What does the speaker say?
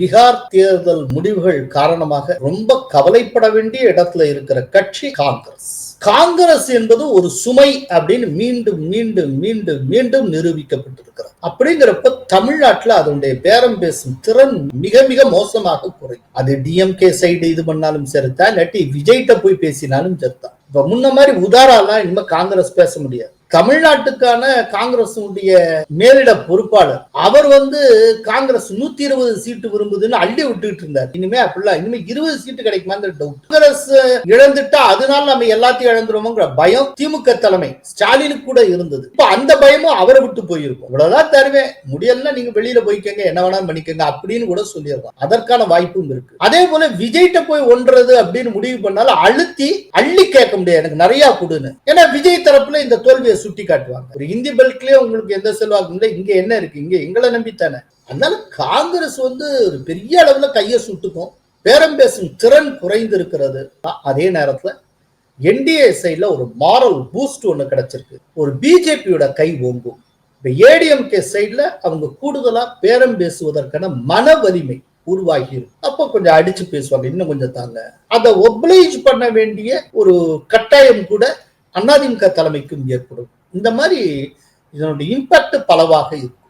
பீகார் தேர்தல் முடிவுகள் காரணமாக ரொம்ப கவலைப்பட வேண்டிய இடத்துல இருக்கிற கட்சி காங்கிரஸ். காங்கிரஸ் என்பது ஒரு சுமை அப்படின்னு மீண்டும் மீண்டும் மீண்டும் மீண்டும் நிரூபிக்கப்பட்டிருக்கிறது. அப்படிங்கிறப்ப தமிழ்நாட்டுல அதனுடைய பேரம் பேசும் திறன் மிக மிக மோசமாக குறையும். அது டிஎம்கே சைடு இது பண்ணாலும் சரிதான் இல்லாட்டி விஜய்கிட்ட போய் பேசினாலும் சரிதான். இப்ப முன்ன மாதிரி உதாராலாம் இனிமே காங்கிரஸ் பேச முடியாது. தமிழ்நாட்டுக்கான காங்கிரஸுடைய மேலிட பொறுப்பாளர். அவர் வந்து காங்கிரஸ் நூத்தி இருபது சீட்டு விரும்புதுன்னு அள்ளி விட்டுட்டு இருந்தார். இனிமே அப்படிலாம் இனிமே இருபது சீட்டு கிடைக்குமான்னு டவுட் காங்கிரஸ் இழந்துட்டா அதனால நம்ம எல்லாத்தையும் இழந்துருவோங்கிற பயம் திமுக தலைமை. ஸ்டாலினுக்கு கூட இருந்தது. இப்ப அந்த பயமும் அவரை விட்டு போயிருக்கும். இவ்வளவுதான் தருவேன். முடியலன்னா நீங்க வெளியில போய்க்கங்க. என்ன வேணாலும் பண்ணிக்கங்க அப்படின்னு கூட சொல்லிடலாம். அதற்கான வாய்ப்பும் இருக்கு. அதே போல விஜய்கிட்ட போய் ஒன்றது அப்படின்னு முடிவு பண்ணாலும் அழுத்தி அள்ளி கேட்க முடியாது. எனக்கு நிறைய கொடுன்னு. ஏன்னா விஜய் தரப்புல இந்த தோல்வியை சுட்டி காட்டுவாங்க. ஒரு இந்தி பல்க்லயே உங்களுக்கு எந்த செல்வாக்கு இல்லை இங்க என்ன இருக்கு? இங்க எங்களை நம்பித்தானே? அதனால காங்கிரஸ் வந்து ஒரு பெரிய அளவுல கையை சுட்டுக்கும். பேரம் பேசும் திறன் குறைந்து இருக்கிறது அதே நேரத்துல என்டிஏ சைட்ல ஒரு மாரல் பூஸ்ட் ஒன்று கிடைச்சிருக்கு. ஒரு பிஜேபியோட கை ஓங்கும். இப்ப ஏடிஎம்கே சைட்ல அவங்க கூடுதலா பேரம் பேசுவதற்கான மன வலிமை உருவாகி இருக்கும் அப்போ கொஞ்சம் அடிச்சு பேசுவாங்க இன்னும் கொஞ்சம் தாங்க. அதை ஒப்ளைஜ் பண்ண வேண்டிய ஒரு கட்டாயம் கூட அண்ணாதிமுக தலைமைக்கும் ஏற்படும். இந்த மாதிரி இதனுடைய இம்பாக்ட் பலவாக இருக்கும்.